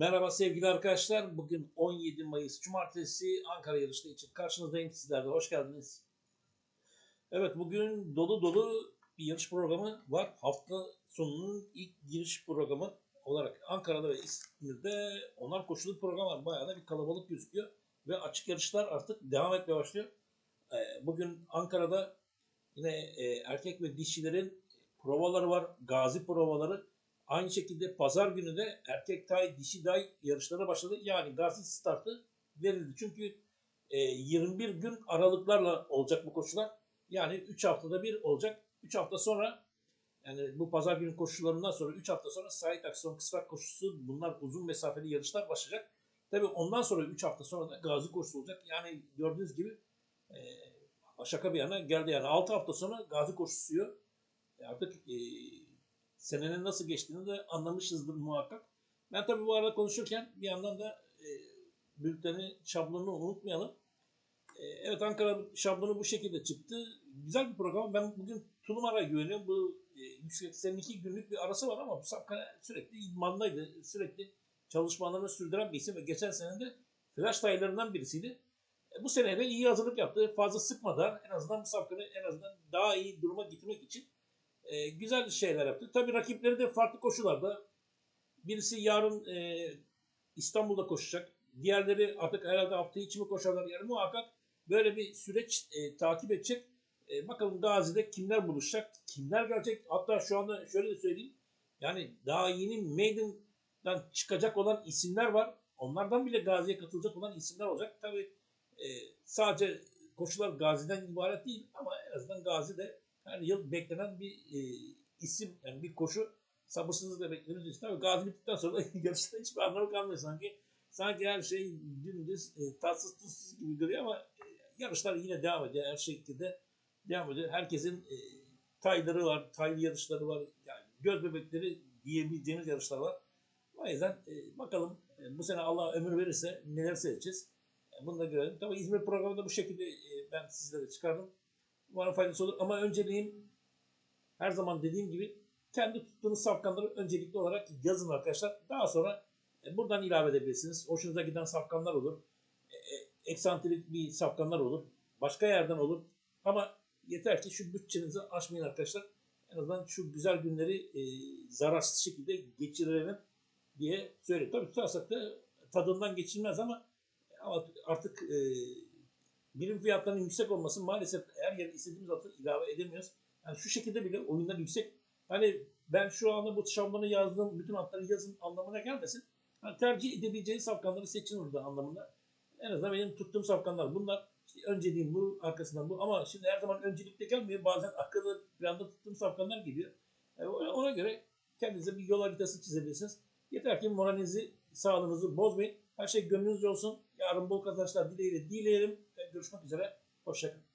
Merhaba sevgili arkadaşlar. Bugün 17 Mayıs Cumartesi Ankara yarışta için karşınızdayım. Sizler de hoş geldiniz. Evet bugün dolu dolu bir yarış programı var. Hafta sonunun ilk giriş programı olarak Ankara'da ve İzmir'de onar koşulu program var. Bayağı da bir kalabalık gözüküyor. Ve açık yarışlar artık devam etmeye başlıyor. Ee, Bugün Ankara'da yine e, erkek ve dişilerin provaları var. Gazi provaları. Aynı şekilde pazar günü de erkek tay, dişi day yarışları başladı. Yani Gazi startı verildi. Çünkü e, 21 gün aralıklarla olacak bu koşular. Yani 3 haftada bir olacak. 3 hafta sonra yani bu pazar günü koşularından sonra 3 hafta sonra Sait Akson kısrak koşusu bunlar uzun mesafeli yarışlar başlayacak. Tabi ondan sonra 3 hafta sonra da Gazi koşusu olacak. Yani gördüğünüz gibi e, şaka bir yana geldi yani 6 hafta sonra Gazi koşusu. E, Artık e, senenin nasıl geçtiğini de anlamışızdır muhakkak. Ben tabii bu arada konuşurken bir yandan da e, bülteni, şablonunu unutmayalım. E, evet Ankara şablonu bu şekilde çıktı. Güzel bir program. Ben bugün Tulumar'a güveniyorum. Bu e, 182 günlük bir arası var ama bu Sapkara sürekli idmandaydı. Sürekli çalışmalarını sürdüren bir isim ve geçen sene de flash taylarından birisiydi. E, bu sene de iyi hazırlık yaptı. Fazla sıkmadan en azından bu Sapkar'ı en azından daha iyi duruma getirmek için e, güzel şeyler yaptı. Tabii rakipleri de farklı koşularda. Birisi yarın e, İstanbul'da koşacak. Diğerleri artık herhalde hafta içi mi koşarlar. Yani muhakkak böyle bir süreç e, takip edecek. E, bakalım Gazi'de kimler buluşacak, kimler gelecek. Hatta şu anda şöyle de söyleyeyim. Yani daha yeni Maiden'dan çıkacak olan isimler var. Onlardan bile Gazi'ye katılacak olan isimler olacak. Tabii e, sadece koşular Gazi'den ibaret değil ama en azından Gazi'de her yıl beklenen bir e, isim, yani bir koşu sabırsızlıkla beklediğimiz için. Tabii Gazi bittikten sonra yarışta hiçbir anlamı kalmıyor sanki. Sanki her şey dümdüz, e, tatsız tuzsuz gibi duruyor ama e, yarışlar yine devam ediyor. Her şekilde devam ediyor. Herkesin e, tayları var, taylı yarışları var. Yani göz bebekleri diyebileceğimiz yarışlar var. O yüzden e, bakalım e, bu sene Allah ömür verirse neler seyredeceğiz. E, bunu da görelim. Tabii İzmir programında bu şekilde e, ben sizlere çıkardım. Umarım faydası olur. Ama önceliğim her zaman dediğim gibi kendi tuttuğunuz safkanları öncelikli olarak yazın arkadaşlar. Daha sonra e, buradan ilave edebilirsiniz. Hoşunuza giden safkanlar olur. E, e, eksantrik bir safkanlar olur. Başka yerden olur. Ama yeter ki şu bütçenizi aşmayın arkadaşlar. En azından şu güzel günleri e, zararsız şekilde geçirelim diye söylüyorum. Tabii tutarsak da tadından geçilmez ama ama artık e, birim fiyatlarının yüksek olması maalesef yere istediğimiz atı ilave edemiyoruz. Yani şu şekilde bile oyunlar yüksek. Hani ben şu anda bu şablonu yazdığım bütün atları yazın anlamına gelmesin. Hani tercih edebileceğiniz safkanları seçin orada anlamında. En azından benim tuttuğum safkanlar bunlar. İşte önceliğim bu, arkasından bu. Ama şimdi her zaman öncelikle gelmiyor. Bazen arkada planda tuttuğum safkanlar geliyor. Yani ona göre kendinize bir yol haritası çizebilirsiniz. Yeter ki moralinizi, sağlığınızı bozmayın. Her şey gönlünüzce olsun. Yarın bol kazançlar dileğiyle dileyelim. Görüşmek üzere. Hoşçakalın.